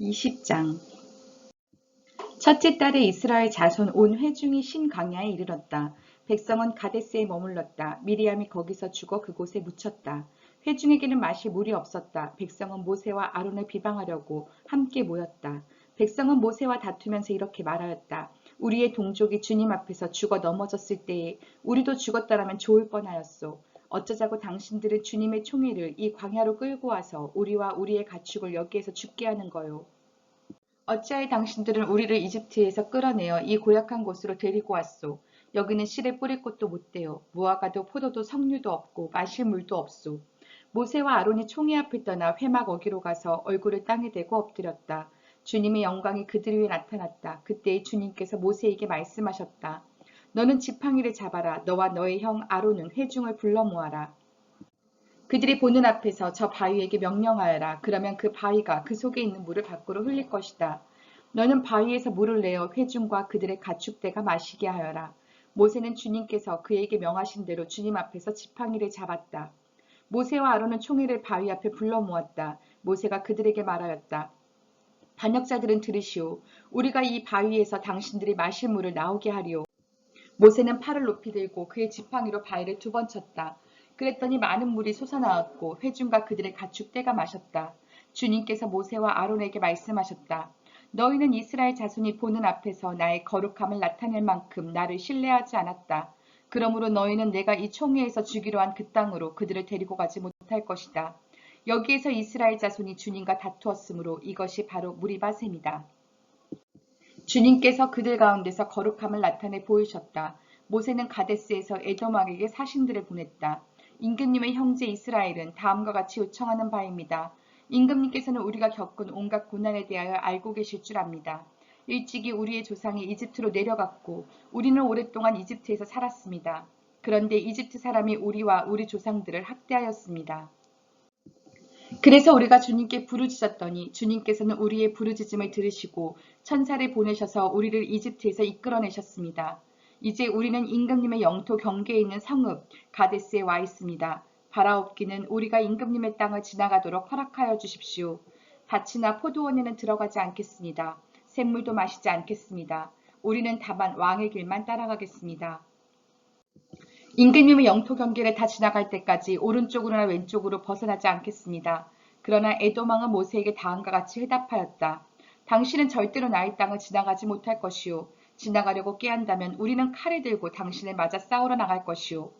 20장 첫째 달에 이스라엘 자손 온 회중이 신광야에 이르렀다. 백성은 가데스에 머물렀다. 미리암이 거기서 죽어 그곳에 묻혔다. 회중에게는 마실 물이 없었다. 백성은 모세와 아론을 비방하려고 함께 모였다. 백성은 모세와 다투면서 이렇게 말하였다. 우리의 동족이 주님 앞에서 죽어 넘어졌을 때에 우리도 죽었다라면 좋을 뻔하였소. 어쩌자고 당신들은 주님의 총애를 이 광야로 끌고 와서 우리와 우리의 가축을 여기에서 죽게 하는 거요. 어찌하여 당신들은 우리를 이집트에서 끌어내어 이 고약한 곳으로 데리고 왔소. 여기는 실에 뿌릴 곳도 못 돼요. 무화과도 포도도 석류도 없고 마실 물도 없소. 모세와 아론이 총회 앞을 떠나 회막 어기로 가서 얼굴을 땅에 대고 엎드렸다. 주님의 영광이 그들 위에 나타났다. 그때 주님께서 모세에게 말씀하셨다. 너는 지팡이를 잡아라. 너와 너의 형 아론은 회중을 불러 모아라. 그들이 보는 앞에서 저 바위에게 명령하여라. 그러면 그 바위가 그 속에 있는 물을 밖으로 흘릴 것이다. 너는 바위에서 물을 내어 회중과 그들의 가축대가 마시게 하여라. 모세는 주님께서 그에게 명하신 대로 주님 앞에서 지팡이를 잡았다. 모세와 아론은 총회를 바위 앞에 불러 모았다. 모세가 그들에게 말하였다. 반역자들은 들으시오. 우리가 이 바위에서 당신들이 마실 물을 나오게 하리오. 모세는 팔을 높이 들고 그의 지팡이로 바위를 두 번 쳤다. 그랬더니 많은 물이 솟아나왔고 회중과 그들의 가축대가 마셨다. 주님께서 모세와 아론에게 말씀하셨다. 너희는 이스라엘 자손이 보는 앞에서 나의 거룩함을 나타낼 만큼 나를 신뢰하지 않았다. 그러므로 너희는 내가 이 총회에서 주기로 한 그 땅으로 그들을 데리고 가지 못할 것이다. 여기에서 이스라엘 자손이 주님과 다투었으므로 이것이 바로 무리바셈이다. 주님께서 그들 가운데서 거룩함을 나타내 보이셨다. 모세는 가데스에서 에도막에게 사신들을 보냈다. 임금님의 형제 이스라엘은 다음과 같이 요청하는 바입니다. 임금님께서는 우리가 겪은 온갖 고난에 대하여 알고 계실 줄 압니다. 일찍이 우리의 조상이 이집트로 내려갔고 우리는 오랫동안 이집트에서 살았습니다. 그런데 이집트 사람이 우리와 우리 조상들을 학대하였습니다. 그래서 우리가 주님께 부르짖었더니 주님께서는 우리의 부르짖음을 들으시고 천사를 보내셔서 우리를 이집트에서 이끌어내셨습니다. 이제 우리는 임금님의 영토 경계에 있는 성읍 가데스에 와 있습니다. 바라옵기는 우리가 임금님의 땅을 지나가도록 허락하여 주십시오. 밭이나 포도원에는 들어가지 않겠습니다. 샘물도 마시지 않겠습니다. 우리는 다만 왕의 길만 따라가겠습니다. 임금님의 영토 경계를 다 지나갈 때까지 오른쪽으로나 왼쪽으로 벗어나지 않겠습니다. 그러나 에도망은 모세에게 다음과 같이 회답하였다. 당신은 절대로 나의 땅을 지나가지 못할 것이요. 지나가려고 깨한다면 우리는 칼을 들고 당신을 맞아 싸우러 나갈 것이요.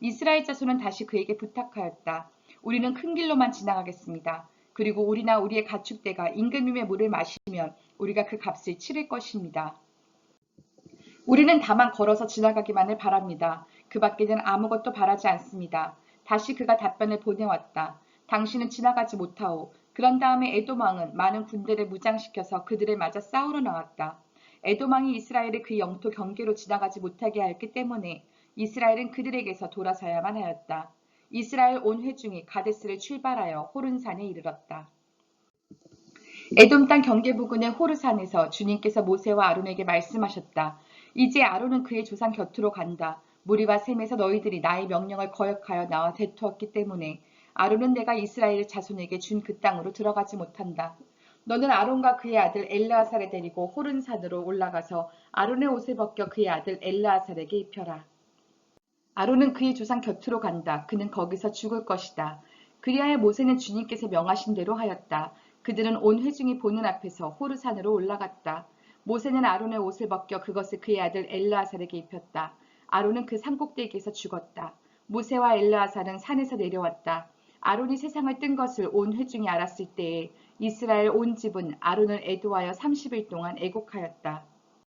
이스라엘 자손은 다시 그에게 부탁하였다. 우리는 큰 길로만 지나가겠습니다. 그리고 우리나 우리의 가축대가 임금님의 물을 마시면 우리가 그 값을 치를 것입니다. 우리는 다만 걸어서 지나가기만을 바랍니다. 그 밖에는 아무것도 바라지 않습니다. 다시 그가 답변을 보내왔다. 당신은 지나가지 못하오. 그런 다음에 에도망은 많은 군대를 무장시켜서 그들을 맞아 싸우러 나왔다. 에도망이 이스라엘을 그 영토 경계로 지나가지 못하게 하였기 때문에 이스라엘은 그들에게서 돌아서야만 하였다. 이스라엘 온 회중이 가데스를 출발하여 호른산에 이르렀다. 에돔 땅 경계 부근의 호르산에서 주님께서 모세와 아론에게 말씀하셨다. 이제 아론은 그의 조상 곁으로 간다. 무리와 셈에서 너희들이 나의 명령을 거역하여 나와 대투었기 때문에 아론은 내가 이스라엘 자손에게 준 그 땅으로 들어가지 못한다. 너는 아론과 그의 아들 엘르아살을 데리고 호른산으로 올라가서 아론의 옷을 벗겨 그의 아들 엘르아살에게 입혀라. 아론은 그의 조상 곁으로 간다. 그는 거기서 죽을 것이다. 그리하여 모세는 주님께서 명하신 대로 하였다. 그들은 온 회중이 보는 앞에서 호르산으로 올라갔다. 모세는 아론의 옷을 벗겨 그것을 그의 아들 엘르아살에게 입혔다. 아론은 그 산꼭대기에서 죽었다. 모세와 엘르아살은 산에서 내려왔다. 아론이 세상을 뜬 것을 온 회중이 알았을 때에 이스라엘 온 집은 아론을 애도하여 30일 동안 애곡하였다.